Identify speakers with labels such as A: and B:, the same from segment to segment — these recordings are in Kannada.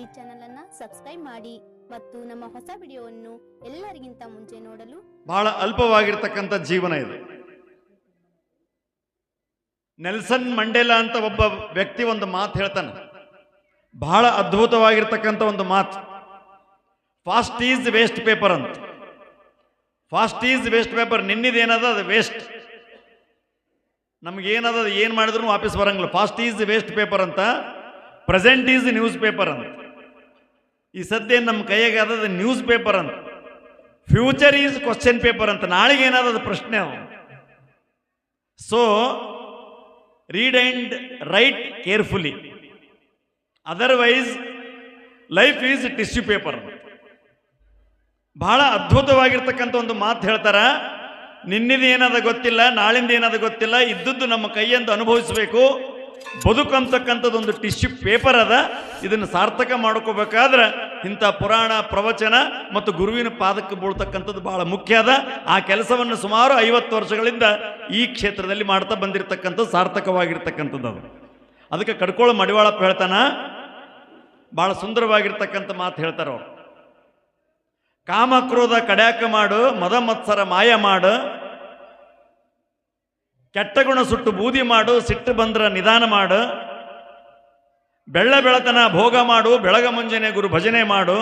A: ಈ ಚಾನೆಲ್ ಅನ್ನ ಸಬ್ಸ್ಕ್ರೈಬ್ ಮಾಡಿ ಮತ್ತು ನಮ್ಮ ಹೊಸ ವಿಡಿಯೋವನ್ನು ಎಲ್ಲರಿಗಿಂತ ಮುಂಚೆ ನೋಡಲು
B: ಬಹಳ ಅಲ್ಪವಾಗಿರ್ತಕ್ಕಂಥ ಜೀವನ ಇದು. ನೆಲ್ಸನ್ ಮಂಡೇಲಾ ಅಂತ ಒಬ್ಬ ವ್ಯಕ್ತಿ ಒಂದು ಮಾತು ಹೇಳ್ತಾನೆ. ಬಹಳ ಅದ್ಭುತವಾಗಿರ್ತಕ್ಕಂಥ ಒಂದು ಮಾತು. ಫಾಸ್ಟ್ ಈಸ್ ವೇಸ್ಟ್ ಪೇಪರ್ ಅಂತ. ಫಾಸ್ಟ್ ಈಸ್ ವೇಸ್ಟ್ ಪೇಪರ್ ನಿನ್ನಿದೇನದ ಅದು ವೇಸ್ಟ್ ನಮಗೇನದ ಏನು ಮಾಡಿದ್ರು ವಾಪಸ್ ಬರಂಗಿಲ್ಲ. ಫಾಸ್ಟ್ ಈಸ್ ವೇಸ್ಟ್ ಪೇಪರ್ ಅಂತ. ಪ್ರೆಸೆಂಟ್ ಈಸ್ ನ್ಯೂಸ್ ಪೇಪರ್ ಅಂತ. ಈ ಸದ್ಯ ನಮ್ಮ ಕೈಯಾಗ ಅದ ನ್ಯೂಸ್ ಪೇಪರ್ ಅಂತ. ಫ್ಯೂಚರ್ ಈಸ್ ಕ್ವಶನ್ ಪೇಪರ್ ಅಂತ. ನಾಳೆಗೆ ಏನಾದ ಪ್ರಶ್ನೆ ಅವು. So read and write carefully otherwise life is tissue paper ಬಹಳ ಅದ್ಭುತವಾಗಿರ್ತಕ್ಕಂಥ ಒಂದು ಮಾತು ಹೇಳ್ತಾರ. ನಿನ್ನಿದ ಏನದ ಗೊತ್ತಿಲ್ಲ, ನಾಳಿಂದ ಏನದ ಗೊತ್ತಿಲ್ಲ, ಇದ್ದದ್ದು ನಮ್ಮ ಕೈಯಂದು ಅನುಭವಿಸಬೇಕು. ಬದುಕು ಅಂತಕ್ಕಂಥದ್ದು ಒಂದು ಟಿಶ್ಯೂ ಪೇಪರ್ ಅದ. ಇದನ್ನು ಸಾರ್ಥಕ ಮಾಡ್ಕೋಬೇಕಾದ್ರೆ ಇಂಥ ಪುರಾಣ, ಪ್ರವಚನ ಮತ್ತು ಗುರುವಿನ ಪಾದಕ್ಕೆ ಬೀಳ್ತಕ್ಕಂಥದ್ದು ಬಹಳ ಮುಖ್ಯ ಅದ. ಆ ಕೆಲಸವನ್ನು ಸುಮಾರು ಐವತ್ತು ವರ್ಷಗಳಿಂದ ಈ ಕ್ಷೇತ್ರದಲ್ಲಿ ಮಾಡ್ತಾ ಬಂದಿರತಕ್ಕಂಥದ್ದು ಸಾರ್ಥಕವಾಗಿರ್ತಕ್ಕಂಥದ್ದು ಅದು. ಅದಕ್ಕೆ ಕಡ್ಕೋಳ ಮಡಿವಾಳಪ್ಪ ಹೇಳ್ತಾನ, ಬಹಳ ಸುಂದರವಾಗಿರ್ತಕ್ಕಂಥ ಮಾತು ಹೇಳ್ತಾರೆ ಅವರು. ಕಾಮಕ್ರೋಧ ಕಡ್ಯಾಕ ಮಾಡು ಮದ ಮತ್ಸರ ಮಾಯ ಮಾಡು ಕೆಟ್ಟ ಗುಣ ಸುಟ್ಟು ಬೂದಿ ಮಾಡು, ಸಿಟ್ಟು ಬಂದ್ರ ನಿಧಾನ ಮಾಡು. ಬೆಳ್ಳ ಬೆಳತನ ಭೋಗ ಮಾಡು, ಬೆಳಗ ಮುಂಜಾನೆ ಗುರು ಭಜನೆ ಮಾಡು.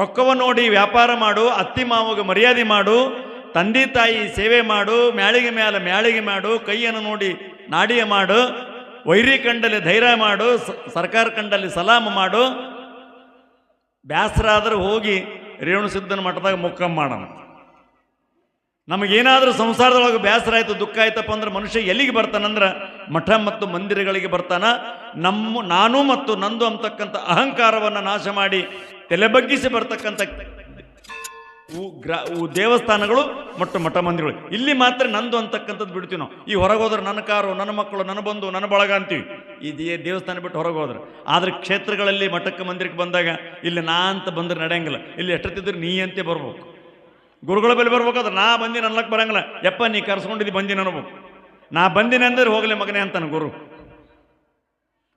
B: ರೊಕ್ಕವ ನೋಡಿ ವ್ಯಾಪಾರ ಮಾಡು, ಅತ್ತಿ ಮಾವಗ ಮರ್ಯಾದೆ ಮಾಡು. ತಂದೆ ತಾಯಿ ಸೇವೆ ಮಾಡು, ಮ್ಯಾಳಿಗೆ ಮ್ಯಾಲ ಮ್ಯಾಳಿಗೆ ಮಾಡು, ಕೈಯನ್ನು ನೋಡಿ ನಾಡಿಯ ಮಾಡು. ವೈರಿ ಕಂಡಲ್ಲಿ ಧೈರ್ಯ ಮಾಡು ಸರ್ಕಾರ ಕಂಡಲ್ಲಿ ಸಲಾಮ ಮಾಡು. ಬ್ಯಾಸರ ಆದ್ರೆ ಹೋಗಿ ರೇವಣ ಸಿದ್ಧನ ಮಠದಾಗ ಮುಕ್ಕಂ ಮಾಡೋಣ. ನಮಗೇನಾದರೂ ಸಂಸಾರದೊಳಗೆ ಬೇಸರ ಆಯಿತು, ದುಃಖ ಆಯ್ತಪ್ಪ ಅಂದ್ರೆ ಮನುಷ್ಯ ಎಲ್ಲಿಗೆ ಬರ್ತಾನಂದ್ರೆ ಮಠ ಮತ್ತು ಮಂದಿರಗಳಿಗೆ ಬರ್ತಾನ? ನಮ್ಮ, ನಾನು ಮತ್ತು ನಂದು ಅಂತಕ್ಕಂಥ ಅಹಂಕಾರವನ್ನು ನಾಶ ಮಾಡಿ ತಲೆಬಗ್ಗಿಸಿ ಬರ್ತಕ್ಕಂಥ ಗ್ರಾ ದೇವಸ್ಥಾನಗಳು ಮತ್ತು ಮಠ ಮಂದಿರಗಳು. ಇಲ್ಲಿ ಮಾತ್ರ ನಂದು ಅಂತಕ್ಕಂಥದ್ದು ಬಿಡ್ತೀವಿ ನಾವು. ಈ ಹೊರಗೆ ಹೋದ್ರೆ ನನ್ನ ಕಾರು, ನನ್ನ ಮಕ್ಕಳು, ನನ್ನ ಬಂಧು, ನನ್ನ ಬಳಗ ಅಂತೀವಿ. ಈ ದೇವಸ್ಥಾನ ಬಿಟ್ಟು ಹೊರಗೆ ಹೋದ್ರೆ. ಆದ್ರೆ ಕ್ಷೇತ್ರಗಳಲ್ಲಿ ಮಠಕ್ಕೆ ಮಂದಿರಕ್ಕೆ ಬಂದಾಗ ಇಲ್ಲಿ ನಾ ಅಂತ ಬಂದ್ರೆ ನಡೆಯಂಗಿಲ್ಲ. ಇಲ್ಲಿ ಎಷ್ಟೊತ್ತಿದ್ರೆ ನೀ ಅಂತೆ ಬರ್ಬೇಕು. ಗುರುಗಳ ಬಳಿ ಬರ್ಬೇಕಾದ್ರೆ ನಾ ಬಂದಿನ ಅನ್ಲಕ್ಕೆ ಬರಂಗಿಲ್ಲ. ಯಪ್ಪ, ನೀ ಕರ್ಸ್ಕೊಂಡಿದ್ದು ಬಂದಿನ ಅನ್ಬೇಕು ನಾ ಬಂದಿನ ಅಂದ್ರೆ ಹೋಗಲಿ ಮಗನೇ ಅಂತಾನೆ ಗುರು.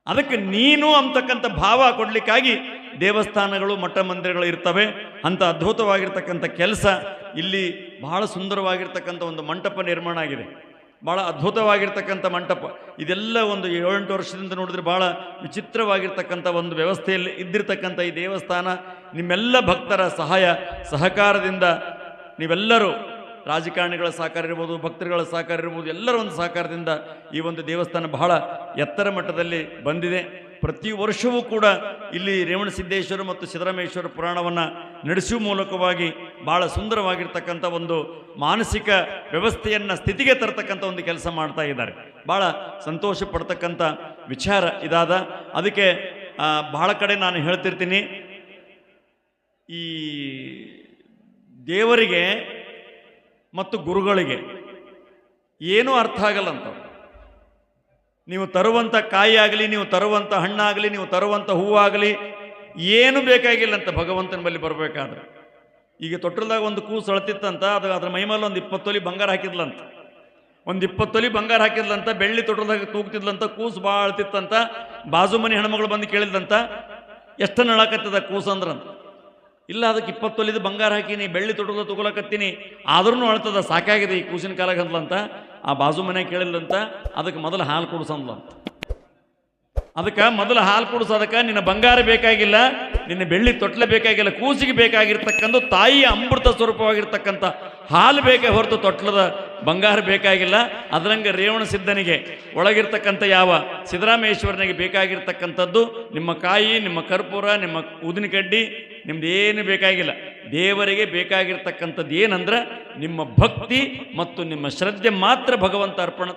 B: ಅದಕ್ಕೆ ನೀನು ಅಂತಕ್ಕಂಥ ಭಾವ ಕೊಡ್ಲಿಕ್ಕಾಗಿ ದೇವಸ್ಥಾನಗಳು, ಮಠ ಮಂದಿರಗಳು ಇರ್ತವೆ. ಅಂತ ಅದ್ಭುತವಾಗಿರ್ತಕ್ಕಂಥ ಕೆಲಸ ಇಲ್ಲಿ ಬಹಳ ಸುಂದರವಾಗಿರ್ತಕ್ಕಂಥ ಒಂದು ಮಂಟಪ ನಿರ್ಮಾಣ ಆಗಿದೆ. ಬಹಳ ಅದ್ಭುತವಾಗಿರ್ತಕ್ಕಂಥ ಮಂಟಪ. ಇದೆಲ್ಲ ಒಂದು ಏಳೆಂಟು ವರ್ಷದಿಂದ ನೋಡಿದ್ರೆ ಬಹಳ ವಿಚಿತ್ರವಾಗಿರ್ತಕ್ಕಂಥ ಒಂದು ವ್ಯವಸ್ಥೆಯಲ್ಲಿ ಇದ್ದಿರ್ತಕ್ಕಂಥ ಈ ದೇವಸ್ಥಾನ. ನಿಮ್ಮೆಲ್ಲ ಭಕ್ತರ ಸಹಾಯ, ಸಹಕಾರದಿಂದ ನೀವೆಲ್ಲರೂ ರಾಜಕಾರಣಿಗಳ ಸಹಕಾರ ಇರ್ಬೋದು, ಭಕ್ತರುಗಳ ಸಹಕಾರ ಇರ್ಬೋದು, ಎಲ್ಲರ ಒಂದು ಸಹಕಾರದಿಂದ ಈ ಒಂದು ದೇವಸ್ಥಾನ ಬಹಳ ಎತ್ತರ ಮಟ್ಟದಲ್ಲಿ ಬಂದಿದೆ. ಪ್ರತಿ ವರ್ಷವೂ ಕೂಡ ಇಲ್ಲಿ ರೇವಣ ಸಿದ್ದೇಶ್ವರ ಮತ್ತು ಸಿದ್ದರಾಮೇಶ್ವರ ಪುರಾಣವನ್ನು ನಡೆಸುವ ಮೂಲಕವಾಗಿ ಬಹಳ ಸುಂದರವಾಗಿರ್ತಕ್ಕಂಥ ಒಂದು ಮಾನಸಿಕ ವ್ಯವಸ್ಥೆಯನ್ನು ಸ್ಥಿತಿಗೆ ತರತಕ್ಕಂಥ ಒಂದು ಕೆಲಸ ಮಾಡ್ತಾ ಇದ್ದಾರೆ. ಭಾಳ ಸಂತೋಷ ಪಡ್ತಕ್ಕಂಥ ವಿಚಾರ ಇದಾದ. ಅದಕ್ಕೆ ಭಾಳ ಕಡೆ ನಾನು ಹೇಳ್ತಿರ್ತೀನಿ. ಈ ದೇವರಿಗೆ ಮತ್ತು ಗುರುಗಳಿಗೆ ಏನೂ ಅರ್ಥ ಆಗಲ್ಲಂತ ನೀವು ತರುವಂಥ ಕಾಯಿ ಆಗಲಿ, ನೀವು ತರುವಂಥ ಹಣ್ಣಾಗಲಿ ನೀವು ತರುವಂಥ ಹೂವಾಗಲಿ ಏನು ಬೇಕಾಗಿಲ್ಲ ಅಂತ ಭಗವಂತನ ಬಳಿ ಬರಬೇಕಾದ್ರೆ. ಈಗ ತೊಟ್ಟಲ್ದಾಗ ಒಂದು ಕೂಸು ಅಳತಿತ್ತಂತ, ಅದು ಅದ್ರ ಮೈಮೇಲೆ ಒಂದು ಇಪ್ಪತ್ತು ತೊಲಿ ಬಂಗಾರ ಹಾಕಿದ್ಲಂತ. ಒಂದು ಇಪ್ಪತ್ತು ತೊಲಿ ಬಂಗಾರ ಹಾಕಿದ್ಲಂತ, ಬೆಳ್ಳಿ ತೊಟ್ಟಲ್ದಾಗ ತೂಗ್ತಿದ್ಲಂತ, ಕೂಸು ಭಾಳ ಅಳ್ತಿತ್ತಂತ, ಬಾಜು ಮನೆ ಹೆಣ್ಮಗಳು ಬಂದು ಕೇಳಿದ್ಲಂತ ಎಷ್ಟು ನಳಕತ್ತದ ಕೂಸು ಅಂದ್ರಂತ. ಇಲ್ಲ, ಅದಕ್ಕೆ ಇಪ್ಪತ್ತು ತೊಲಿದ ಬಂಗಾರ ಹಾಕೀನಿ, ಬೆಳ್ಳಿ ತೊಟ್ಟದ ತೊಗೊಳಕತ್ತೀನಿ. ಆದ್ರೂ ಅಳ್ತದ, ಸಾಕಾಗಿದೆ ಈ ಕೂಸಿನ ಕಾಲಾಗ ಅಂದ್ಲಂತ ಆ ಬಾಜು ಮನೆ ಕೇಳಿಲ್ಲಂತ, ಅದಕ್ಕೆ ಮೊದಲು ಹಾಲು ಕುಡಿಸಂದ್ಲಂತ. ಅದಕ್ಕೆ ಮೊದಲು ಹಾಲು ಕುಡಿಸೋದಕ್ಕೆ ನಿನ್ನ ಬಂಗಾರ ಬೇಕಾಗಿಲ್ಲ, ನಿನ್ನ ಬೆಳ್ಳಿ ತೊಟ್ಲೆ ಬೇಕಾಗಿಲ್ಲ, ಕೂಸಿಗೆ ಬೇಕಾಗಿರ್ತಕ್ಕಂಥ ತಾಯಿಯ ಅಮೃತ ಸ್ವರೂಪವಾಗಿರ್ತಕ್ಕಂಥ ಹಾಲು ಬೇಕೇ ಹೊರತು ತೊಟ್ಲದ ಬಂಗಾರ ಬೇಕಾಗಿಲ್ಲ, ಅದರಂಗೆ ರೇವಣ ಸಿದ್ಧನಿಗೆ ಒಳಗಿರ್ತಕ್ಕಂಥ ಯಾವ ಸಿದ್ದರಾಮೇಶ್ವರನಿಗೆ ಬೇಕಾಗಿರ್ತಕ್ಕಂಥದ್ದು, ನಿಮ್ಮ ಕಾಯಿ, ನಿಮ್ಮ ಕರ್ಪೂರ, ನಿಮ್ಮ ಊದಿನಕಡ್ಡಿ ನಿಮ್ದು ಏನು ಬೇಕಾಗಿಲ್ಲ. ದೇವರಿಗೆ ಬೇಕಾಗಿರ್ತಕ್ಕಂಥದ್ದು ಏನಂದ್ರೆ ನಿಮ್ಮ ಭಕ್ತಿ ಮತ್ತು ನಿಮ್ಮ ಶ್ರದ್ಧೆ ಮಾತ್ರ ಭಗವಂತ ಅರ್ಪಣ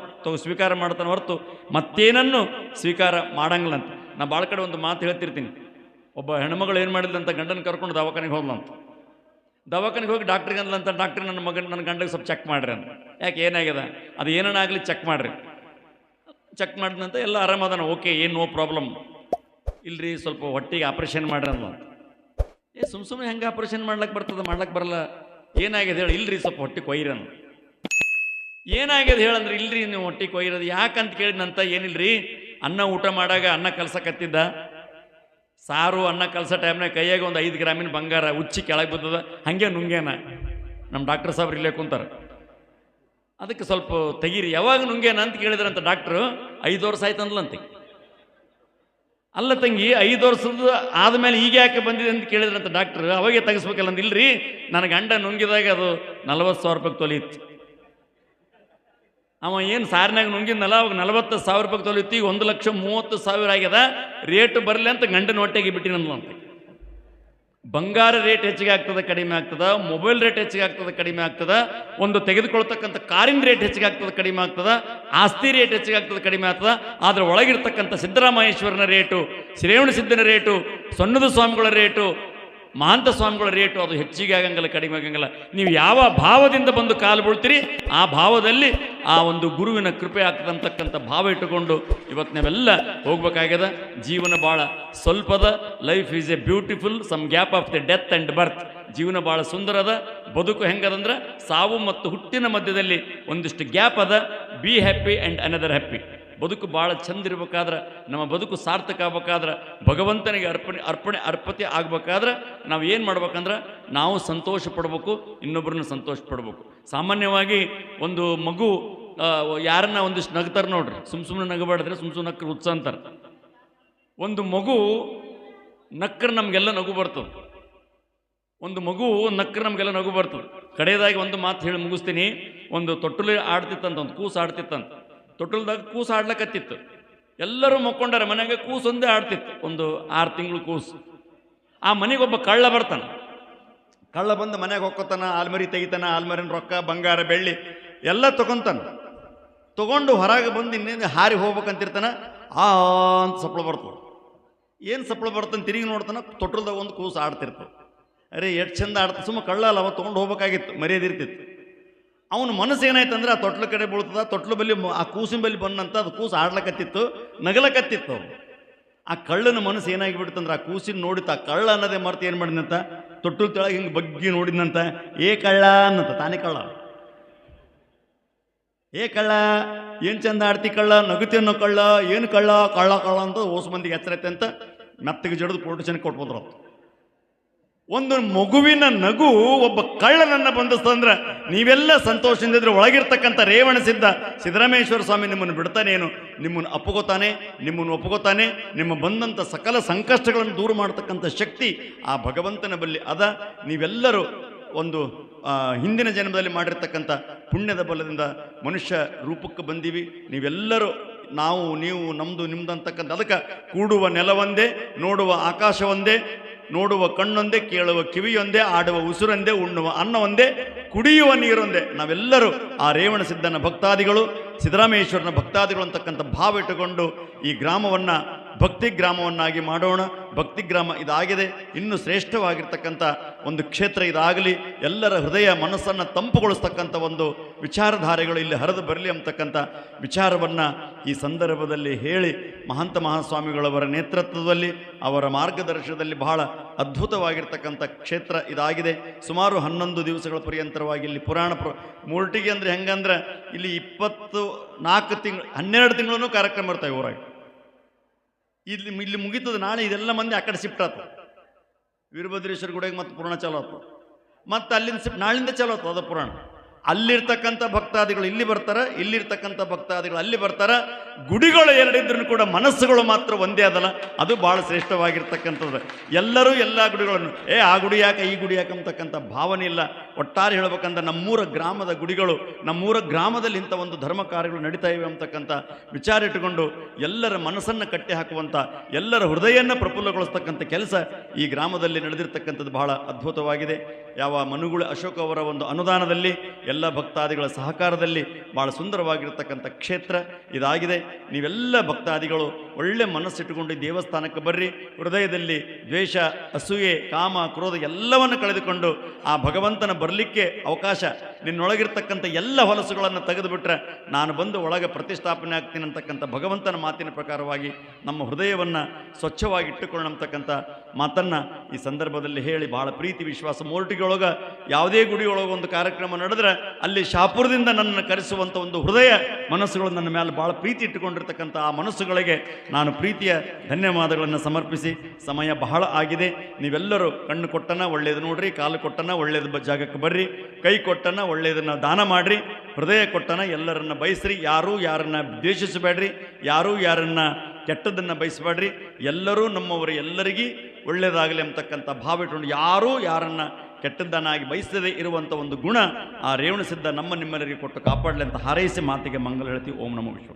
B: ಸ್ವೀಕಾರ ಮಾಡ್ತಾನೆ ಹೊರತು ಮತ್ತೇನನ್ನು ಸ್ವೀಕಾರ ಮಾಡಂಗಿಲ್ಲ ಅಂತ. ನಾ ಭಾಳ ಕಡೆ ಒಂದು ಮಾತು ಹೇಳ್ತಿರ್ತೀನಿ. ಒಬ್ಬ ಹೆಣ್ಮಗಳು ಏನು ಮಾಡಿದ್ಲಂತ ಗಂಡನ ಕರ್ಕೊಂಡು ದವಾಖಾನೆಗೆ ಹೋದ್ಲಂತ ದವಾಖಾನೆಗೆ ಹೋಗಿ ಡಾಕ್ಟ್ರಿಗೆ ಅಂದ್ಲಂತ ಡಾಕ್ಟ್ರ್ ನನ್ನ ಮಗನ ನನ್ನ ಗಂಡಗೆ ಸ್ವಲ್ಪ ಚೆಕ್ ಮಾಡ್ರಿ ಅಂತ ಯಾಕೆ ಏನಾಗ್ಯದ? ಅದು ಏನೇನಾಗಲಿ ಚೆಕ್ ಮಾಡ್ರಿ. ಚೆಕ್ ಮಾಡಿದಂತ ಎಲ್ಲ ಆರಾಮದಾನ. ಓಕೆ ಏನು ನೋ ಪ್ರಾಬ್ಲಮ್ ಇಲ್ರಿ, ಸ್ವಲ್ಪ ಹೊಟ್ಟಿಗೆ ಆಪ್ರೇಷನ್ ಮಾಡ್ರಿ ಅಂದ್ಲ. ಏ, ಸುಮ್ ಸುಮ್ಮನೆ ಹೆಂಗೆ ಆಪ್ರೇಷನ್ ಮಾಡ್ಲಕ್ಕೆ ಬರ್ತದೆ? ಮಾಡ್ಲಕ್ಕೆ ಬರಲ್ಲ. ಏನಾಗಿದೆ ಹೇಳಿ. ಇಲ್ರಿ, ಸ್ವಲ್ಪ ಹೊಟ್ಟೆ ಕೊಯ್ರನ್ ಏನಾಗ್ಯದ ಹೇಳಂದ್ರೆ ಇಲ್ರಿ, ನೀವು ಹೊಟ್ಟೆ ಕೊಯ್ರೋದು. ಯಾಕಂತ ಕೇಳಿದ್ನಂತ ಏನಿಲ್ರಿ? ಅನ್ನ ಊಟ ಮಾಡಾಗ ಅನ್ನ ಕಲ್ಸಕತ್ತಿದ್ದ. ಸಾರು ಅನ್ನ ಕಲಸೋ ಟೈಮ್ನಾಗ ಕೈಯಾಗ ಒಂದು ಐದು ಗ್ರಾಮಿನ ಬಂಗಾರ ಉಚ್ಚಿ ಕೆಳಗೆ ಬಿದ್ದದ ಹಾಗೆ ನುಂಗೇನ ನಮ್ಮ ಡಾಕ್ಟರ್ ಸಾಬ್ರು ಇಲ್ಲೇ ಕುಂತಾರೆ. ಅದಕ್ಕೆ ಸ್ವಲ್ಪ ತೆಗೀರಿ, ಯಾವಾಗ ನುಂಗೇನ ಅಂತ ಕೇಳಿದ್ರಂತ ಡಾಕ್ಟ್ರು ಐದು ವರ್ಷ ಆಯ್ತಂದ್ಲಂತೆ. ಅಲ್ಲ ತಂಗಿ, ಐದು ವರ್ಷದ ಆದಮೇಲೆ ಈಗ ಯಾಕೆ ಬಂದಿದೆ ಅಂತ ಕೇಳಿದ್ರಂತ ಡಾಕ್ಟ್ರು ಅವಾಗೆ ತೆಗಿಸ್ಬೇಕಲ್ಲ ಅಂದಿಲ್ರಿ? ನನ್ನ ಗಂಡ ನುಂಗಿದಾಗ ಅದು ನಲವತ್ತು ಸಾವಿರ ರೂಪಾಯಿ ತೊಲಿಯಿತ್ತು ಅವ ಏನು ಸಾರಿನಾಗ ನುಂಗಿದ್ನಲ್ಲ, ಅವಾಗ ನಲವತ್ತು ಸಾವಿರ ರೂಪಾಯಿ ತೊಲಿತ್ತು ಈಗ ಒಂದು ಲಕ್ಷ ಮೂವತ್ತು ಸಾವಿರ ಆಗ್ಯದ. ರೇಟ್ ಬರಲಿ ಅಂತ ಗಂಡನ ಹೊಟ್ಟೆಗೆ ಬಿಟ್ಟಿನಂತೆ ಬಂಗಾರ ರೇಟ್ ಹೆಚ್ಚಿಗೆ ಆಗ್ತದೆ, ಕಡಿಮೆ ಆಗ್ತದ, ಮೊಬೈಲ್ ರೇಟ್ ಹೆಚ್ಚಿಗೆ ಆಗ್ತದೆ, ಕಡಿಮೆ ಆಗ್ತದ, ಒಂದು ತೆಗೆದುಕೊಳ್ತಕ್ಕಂಥ ಕಾರಿನ ರೇಟ್ ಹೆಚ್ಚಿಗೆ ಆಗ್ತದೆ, ಕಡಿಮೆ ಆಗ್ತದ, ಆಸ್ತಿ ರೇಟ್ ಹೆಚ್ಚಿಗೆ ಆಗ್ತದೆ, ಕಡಿಮೆ ಆಗ್ತದ, ಆದ್ರೆ ಒಳಗಿರ್ತಕ್ಕಂಥ ಸಿದ್ದರಾಮಹೇಶ್ವರನ ರೇಟು ಶ್ರೇವಣ ಸಿದ್ದನ ರೇಟು, ಸೊನ್ನದ ಸ್ವಾಮಿಗಳ ರೇಟು ಮಹಾಂತ ಸ್ವಾಮಿಗಳ ರೇಟು ಅದು ಹೆಚ್ಚಿಗೆ ಆಗಂಗಿಲ್ಲ, ಕಡಿಮೆ ಆಗಂಗಿಲ್ಲ. ನೀವು ಯಾವ ಭಾವದಿಂದ ಬಂದು ಕಾಲು ಬೀಳ್ತೀರಿ, ಆ ಭಾವದಲ್ಲಿ ಆ ಒಂದು ಗುರುವಿನ ಕೃಪೆ ಆಗ್ತದಂತಕ್ಕಂಥ ಭಾವ ಇಟ್ಟುಕೊಂಡು ಇವತ್ತು ನಾವೆಲ್ಲ ಹೋಗ್ಬೇಕಾಗ್ಯದ. ಜೀವನ ಭಾಳ ಸ್ವಲ್ಪದ life is a beautiful some gap of the death and birth ಜೀವನ ಭಾಳ ಸುಂದರದ, ಬದುಕು ಹೆಂಗದಂದ್ರೆ ಸಾವು ಮತ್ತು ಹುಟ್ಟಿನ ಮಧ್ಯದಲ್ಲಿ ಒಂದಿಷ್ಟು ಗ್ಯಾಪ್ ಅದ. Be happy and another happy ಬದುಕು ಭಾಳ ಚಂದ ಇರ್ಬೇಕಾದ್ರೆ, ನಮ್ಮ ಬದುಕು ಸಾರ್ಥಕ ಆಗ್ಬೇಕಾದ್ರೆ, ಭಗವಂತನಿಗೆ ಅರ್ಪಣೆ ಅರ್ಪಣೆ, ಅರ್ಪತೆ ಆಗ್ಬೇಕಾದ್ರೆ ನಾವು ಏನು ಮಾಡ್ಬೇಕಂದ್ರೆ, ನಾವು ಸಂತೋಷ ಪಡ್ಬೇಕು ಇನ್ನೊಬ್ಬರನ್ನ ಸಂತೋಷ ಪಡ್ಬೇಕು. ಸಾಮಾನ್ಯವಾಗಿ ಒಂದು ಮಗು ಯಾರನ್ನ ಒಂದಿಷ್ಟು ನಗ್ತಾರೆ ನೋಡ್ರಿ, ಸುಮ್ ಸುಮ್ಮನೆ ನಗಬಾಡಿದ್ರೆ ಸುಮ್ ಸುಮ್ಮನೆ ನಕ್ಕರು ಉತ್ಸಾಹ ಅಂತಾರೆ. ಒಂದು ಮಗು ನಕ್ಕರೆ ನಮಗೆಲ್ಲ ನಗು ಬರ್ತದೆ. ಒಂದು ಮಗು ನಕ್ಕರೆ ನಮಗೆಲ್ಲ ನಗು ಬರ್ತದೆ. ಕಡೆಯದಾಗಿ ಒಂದು ಮಾತು ಹೇಳಿ ಮುಗಿಸ್ತೀನಿ. ಒಂದು ತೊಟ್ಟಲು ಆಡ್ತಿತ್ತಂತ, ಒಂದು ಕೂಸು ಆಡ್ತಿತ್ತಂತ. ತೊಟ್ಟಲ್ದಾಗ ಕೂಸು ಆಡ್ಲಕತ್ತಿತ್ತು. ಎಲ್ಲರೂ ಮಕ್ಕೊಂಡಾರೆ, ಮನೆಗೆ ಕೂಸು ಒಂದೇ ಆಡ್ತಿತ್ತು, ಒಂದು ಆರು ತಿಂಗಳು ಕೂಸು. ಆ ಮನೆಗೆ ಒಬ್ಬ ಕಳ್ಳ ಬರ್ತಾನೆ. ಕಳ್ಳ ಬಂದು ಮನೆಗೆ ಹೊಕ್ಕೋತಾನ, ಆಲ್ಮರಿ ತೆಗಿತಾನ, ಆಲ್ಮರಿನ ರೊಕ್ಕ, ಬಂಗಾರ, ಬೆಳ್ಳಿ, ಎಲ್ಲ ತಗೊಂತಾನ. ತಗೊಂಡು ಹೊರಗೆ ಬಂದು ಇನ್ನೇನು ಹಾರಿ ಹೋಗ್ಬೇಕಂತಿರ್ತಾನೆ, ಆ ಅಂತ ಸಪ್ಪಳ ಬರ್ತವೆ ಏನು ಸಪ್ಪಳ ಬರ್ತಾನೆ ತಿರುಗಿ ನೋಡ್ತಾನೆ, ತೊಟ್ಟಲ್ದಾಗ ಒಂದು ಕೂಸು ಆಡ್ತಿರ್ತವೆ ಅರೆ ಎಷ್ಟು ಚಂದ ಆಡ್ತ, ಸುಮ್ಮ ಕಳ್ಳ ಅಲ್ಲ, ಅವ ತೊಗೊಂಡು ಹೋಗ್ಬೇಕಾಗಿತ್ತು ಮರ್ಯಾದಿರ್ತಿತ್ತು ಅವನ ಮನಸ್ಸು ಏನಾಯ್ತು ಅಂದ್ರೆ ಆ ತೊಟ್ಲ ಕಡೆ ಬೀಳ್ತದ ತೊಟ್ಲು ಬಲ್ಲಿ ಆ ಕೂಸಿನ ಬಲ್ಲಿ ಬಂದಂತ ಅದು ಕೂಸು ಆಡ್ಲಕತ್ತಿತ್ತು, ನಗಲಕತ್ತಿತ್ತು. ಆ ಕಳ್ಳನ ಮನಸ್ಸು ಏನಾಗಿಬಿಡ್ತಂದ್ರೆ ಆ ಕೂಸಿನ ನೋಡಿತ, ಆ ಕಳ್ಳ ಅನ್ನೋದೇ ಮರ್ತು ಏನು ಮಾಡಿದಂತ ತೊಟ್ಟಲು ತೆಳಗೆ ಹಿಂಗೆ ಬಗ್ಗಿ ನೋಡಿದಂತ ಏ ಕಳ್ಳ ಅನ್ನಂತ, ತಾನೇ ಕಳ್ಳ ಏ ಕಳ್ಳ, ಏನು ಚಂದ ಆಡ್ತಿ ಕಳ್ಳ, ನಗುತಿ ಅನ್ನೋ ಕಳ್ಳ, ಏನು ಕಳ್ಳ ಕಳ್ಳ ಕಳ್ಳ ಅಂತ ಓಸ್ ಮಂದಿಗೆ ಎಚ್ಚರೈತೆ ಅಂತ ಮೆತ್ತಗೆ ಜಡಿದು ಪೊಲಿಟಿಷನ್ ಕೊಟ್ಬೋದ್ರ ಒಂದು ಮಗುವಿನ ನಗು ಒಬ್ಬ ಕಳ್ಳನನ್ನ ಬಂಧಿಸ್ತಂದ್ರೆ ನೀವೆಲ್ಲ ಸಂತೋಷದಿಂದ ಇದ್ರೆ ಒಳಗಿರ್ತಕ್ಕಂಥ ರೇವಣ ಸಿದ್ಧ. ಸಿದ್ದರಾಮೇಶ್ವರ ಸ್ವಾಮಿ ನಿಮ್ಮನ್ನು ಬಿಡ್ತಾನೇನು ನಿಮ್ಮನ್ನು ಅಪ್ಪಗೋತಾನೆ ನಿಮ್ಮನ್ನು ಒಪ್ಪಗೋತಾನೆ ನಿಮ್ಮ ಬಂದಂಥ ಸಕಲ ಸಂಕಷ್ಟಗಳನ್ನು ದೂರ ಮಾಡತಕ್ಕಂಥ ಶಕ್ತಿ ಆ ಭಗವಂತನ ಬಲ್ಲಿ ಅದ. ನೀವೆಲ್ಲರೂ ಒಂದು ಹಿಂದಿನ ಜನ್ಮದಲ್ಲಿ ಮಾಡಿರ್ತಕ್ಕಂಥ ಪುಣ್ಯದ ಬಲದಿಂದ ಮನುಷ್ಯ ರೂಪಕ್ಕೆ ಬಂದೀವಿ. ನೀವೆಲ್ಲರೂ ನಾವು, ನೀವು ನಮ್ಮದು ನಿಮ್ದು ಅಂತಕ್ಕಂಥ ಅದಕ್ಕೆ ಕೂಡುವ ನೆಲವೊಂದೇ ನೋಡುವ ಆಕಾಶವೊಂದೇ ನೋಡುವ ಕಣ್ಣೊಂದೇ, ಕೇಳುವ ಕಿವಿಯೊಂದೇ, ಆಡುವ ಉಸುರೊಂದೇ, ಉಣ್ಣುವ ಅನ್ನವೊಂದೇ, ಕುಡಿಯುವ ನೀರೊಂದೇ. ನಾವೆಲ್ಲರೂ ಆ ರೇವಣ ಸಿದ್ಧನ ಭಕ್ತಾದಿಗಳು, ಸಿದ್ದರಾಮೇಶ್ವರನ ಭಕ್ತಾದಿಗಳು ಅಂತಕ್ಕಂಥ ಭಾವ ಇಟ್ಟುಕೊಂಡು ಈ ಗ್ರಾಮವನ್ನು ಭಕ್ತಿ ಗ್ರಾಮವನ್ನಾಗಿ ಮಾಡೋಣ. ಭಕ್ತಿ ಗ್ರಾಮ ಇದಾಗಿದೆ. ಇನ್ನು ಶ್ರೇಷ್ಠವಾಗಿರ್ತಕ್ಕಂಥ ಒಂದು ಕ್ಷೇತ್ರ ಇದಾಗಲಿ. ಎಲ್ಲರ ಹೃದಯ ಮನಸ್ಸನ್ನು ತಂಪುಗೊಳಿಸ್ತಕ್ಕಂಥ ಒಂದು ವಿಚಾರಧಾರೆಗಳು ಇಲ್ಲಿ ಹರಿದು ಬರಲಿ ಅಂತಕ್ಕಂಥ ವಿಚಾರವನ್ನು ಈ ಸಂದರ್ಭದಲ್ಲಿ ಹೇಳಿ ಮಹಂತ ಮಹಾಸ್ವಾಮಿಗಳವರ ನೇತೃತ್ವದಲ್ಲಿ, ಅವರ ಮಾರ್ಗದರ್ಶನದಲ್ಲಿ ಬಹಳ ಅದ್ಭುತವಾಗಿರ್ತಕ್ಕಂಥ ಕ್ಷೇತ್ರ ಇದಾಗಿದೆ. ಸುಮಾರು ಹನ್ನೊಂದು ದಿವಸಗಳ ಪರ್ಯಂತರವಾಗಿ ಇಲ್ಲಿ ಪುರಾಣ ಪ್ರ ಮೂರ್ಟಿಗೆ ಅಂದರೆ ಹೆಂಗಂದ್ರೆ ಇಲ್ಲಿ ಇಪ್ಪತ್ತು ನಾಲ್ಕು ತಿಂಗಳು, ಹನ್ನೆರಡು ತಿಂಗಳೂ ಕಾರ್ಯಕ್ರಮ ಇರ್ತಾವೆ ಊರಾಗ. ಇಲ್ಲಿ ಇಲ್ಲಿ ಮುಗೀತದ ನಾಳೆ ಇದೆಲ್ಲ ಮಂದಿ ಆ ಕಡೆ ಶಿಫ್ಟ್ ಆಯ್ತು ವೀರಭದ್ರೇಶ್ವರ ಗುಡಿಗೆ ಮತ್ತೆ ಪುರಾಣ ಚಾಲು ಆತು. ಮತ್ತೆ ಅಲ್ಲಿಂದ ಶಿಫ್ಟ್ ನಾಳಿಂದ ಚಾಲು ಆಯ್ತು ಅದು ಪುರಾಣ. ಅಲ್ಲಿರ್ತಕ್ಕಂಥ ಭಕ್ತಾದಿಗಳು ಇಲ್ಲಿ ಬರ್ತಾರ, ಇಲ್ಲಿರ್ತಕ್ಕಂಥ ಭಕ್ತಾದಿಗಳು ಅಲ್ಲಿ ಬರ್ತಾರ. ಗುಡಿಗಳು ಎರಡಿದ್ರು ಕೂಡ ಮನಸ್ಸುಗಳು ಮಾತ್ರ ಒಂದೇ ಅದಲ್ಲ. ಅದು ಭಾಳ ಶ್ರೇಷ್ಠವಾಗಿರ್ತಕ್ಕಂಥದ್ದು. ಎಲ್ಲರೂ ಎಲ್ಲ ಗುಡಿಗಳನ್ನು, ಏ, ಆ ಗುಡಿ ಯಾಕೆ, ಈ ಗುಡಿ ಯಾಕೆ? ಅಂತಕ್ಕಂಥ ಭಾವನೆ ಇಲ್ಲ. ಒಟ್ಟಾರೆ ಹೇಳಬೇಕಂದ್ರೆ ನಮ್ಮೂರ ಗ್ರಾಮದ ಗುಡಿಗಳು, ನಮ್ಮೂರ ಗ್ರಾಮದಲ್ಲಿ ಇಂಥ ಒಂದು ಧರ್ಮ ಕಾರ್ಯಗಳು ನಡೀತಾ ಇವೆ ಅಂತಕ್ಕಂಥ ವಿಚಾರ ಇಟ್ಟುಕೊಂಡು ಎಲ್ಲರ ಮನಸ್ಸನ್ನು ಕಟ್ಟಿ ಹಾಕುವಂಥ, ಎಲ್ಲರ ಹೃದಯವನ್ನು ಪ್ರಫುಲ್ಲಗೊಳಿಸ್ತಕ್ಕಂಥ ಕೆಲಸ ಈ ಗ್ರಾಮದಲ್ಲಿ ನಡೆದಿರ್ತಕ್ಕಂಥದ್ದು ಬಹಳ ಅದ್ಭುತವಾಗಿದೆ. ಯಾವ ಮನುಗುಳ ಅಶೋಕ ಅವರ ಒಂದು ಅನುದಾನದಲ್ಲಿ, ಎಲ್ಲ ಭಕ್ತಾದಿಗಳ ಸಹಕಾರದಲ್ಲಿ ಬಹಳ ಸುಂದರವಾಗಿರ್ತಕ್ಕಂಥ ಕ್ಷೇತ್ರ ಇದಾಗಿದೆ. ನೀವೆಲ್ಲ ಭಕ್ತಾದಿಗಳು ಒಳ್ಳೆ ಮನಸ್ಸಿಟ್ಟುಕೊಂಡು ದೇವಸ್ಥಾನಕ್ಕೆ ಬರ್ರಿ. ಹೃದಯದಲ್ಲಿ ದ್ವೇಷ, ಅಸೂಯೆ, ಕಾಮ, ಕ್ರೋಧ ಎಲ್ಲವನ್ನು ಕಳೆದುಕೊಂಡು ಆ ಭಗವಂತನ ಬರಲಿಕ್ಕೆ ಅವಕಾಶ ನಿನ್ನೊಳಗಿರ್ತಕ್ಕಂಥ ಎಲ್ಲ ಹೊಲಸುಗಳನ್ನು ತೆಗೆದುಬಿಟ್ರೆ ನಾನು ಬಂದು ಒಳಗೆ ಪ್ರತಿಷ್ಠಾಪನೆ ಆಗ್ತೀನಿ ಅಂತಕ್ಕಂಥ ಭಗವಂತನ ಮಾತಿನ ಪ್ರಕಾರವಾಗಿ ನಮ್ಮ ಹೃದಯವನ್ನು ಸ್ವಚ್ಛವಾಗಿ ಇಟ್ಟುಕೊಳ್ಳಂತಕ್ಕಂಥ ಮಾತನ್ನು ಈ ಸಂದರ್ಭದಲ್ಲಿ ಹೇಳಿ ಬಹಳ ಪ್ರೀತಿ, ವಿಶ್ವಾಸ ಮೋರ್ಟಿಗೆಯೊಳಗೆ ಯಾವುದೇ ಗುಡಿಯೊಳಗೆ ಒಂದು ಕಾರ್ಯಕ್ರಮ ನಡೆದ್ರೆ ಅಲ್ಲಿ ಶಾಪುರದಿಂದ ನನ್ನನ್ನು ಕರೆಸುವಂಥ ಒಂದು ಹೃದಯ ಮನಸ್ಸುಗಳು ನನ್ನ ಮೇಲೆ ಭಾಳ ಪ್ರೀತಿ ಇಟ್ಟುಕೊಂಡಿರ್ತಕ್ಕಂಥ ಆ ಮನಸ್ಸುಗಳಿಗೆ ನಾನು ಪ್ರೀತಿಯ ಧನ್ಯವಾದಗಳನ್ನು ಸಮರ್ಪಿಸಿ. ಸಮಯ ಬಹಳ ಆಗಿದೆ. ನೀವೆಲ್ಲರೂ ಕಣ್ಣು ಕೊಟ್ಟನ ಒಳ್ಳೇದು ನೋಡ್ರಿ, ಕಾಲು ಕೊಟ್ಟನ ಒಳ್ಳೇದು ಬ- ಜಾಗಕ್ಕೆ ಬರ್ರಿ, ಕೈ ಕೊಟ್ಟನ ಒಳ್ಳೇದನ್ನ ದಾನ ಮಾಡಿರಿ, ಹೃದಯ ಕೊಟ್ಟನ ಎಲ್ಲರನ್ನ ಬಯಸ್ರಿ, ಯಾರೂ ಯಾರನ್ನ ದ್ವೇಷಿಸಬೇಡ್ರಿ, ಯಾರೂ ಯಾರನ್ನ ಕೆಟ್ಟದನ್ನು ಬಯಸಬೇಡ್ರಿ, ಎಲ್ಲರೂ ನಮ್ಮವರು ಎಲ್ಲರಿಗೂ ಒಳ್ಳೆಯದಾಗಲಿ ಅಂತಕ್ಕಂಥ ಭಾವ ಇಟ್ಕೊಂಡು ಯಾರೂ ಯಾರನ್ನ ಕೆಟ್ಟದ್ದನ್ನಾಗಿ ಬಯಸದೇ ಇರುವಂಥ ಒಂದು ಗುಣ ಆ ರೇವಣ ಸಿದ್ಧ ನಮ್ಮ ನಿಮ್ಮೆಲ್ಲರಿಗೆ ಕೊಟ್ಟು ಕಾಪಾಡಲಿ ಅಂತ ಹಾರೈಸಿ ಮಾತಿಗೆ ಮಂಗಲ ಹೇಳ್ತೀವಿ ಓಂ ನಮೋ ವಿಶ್ವ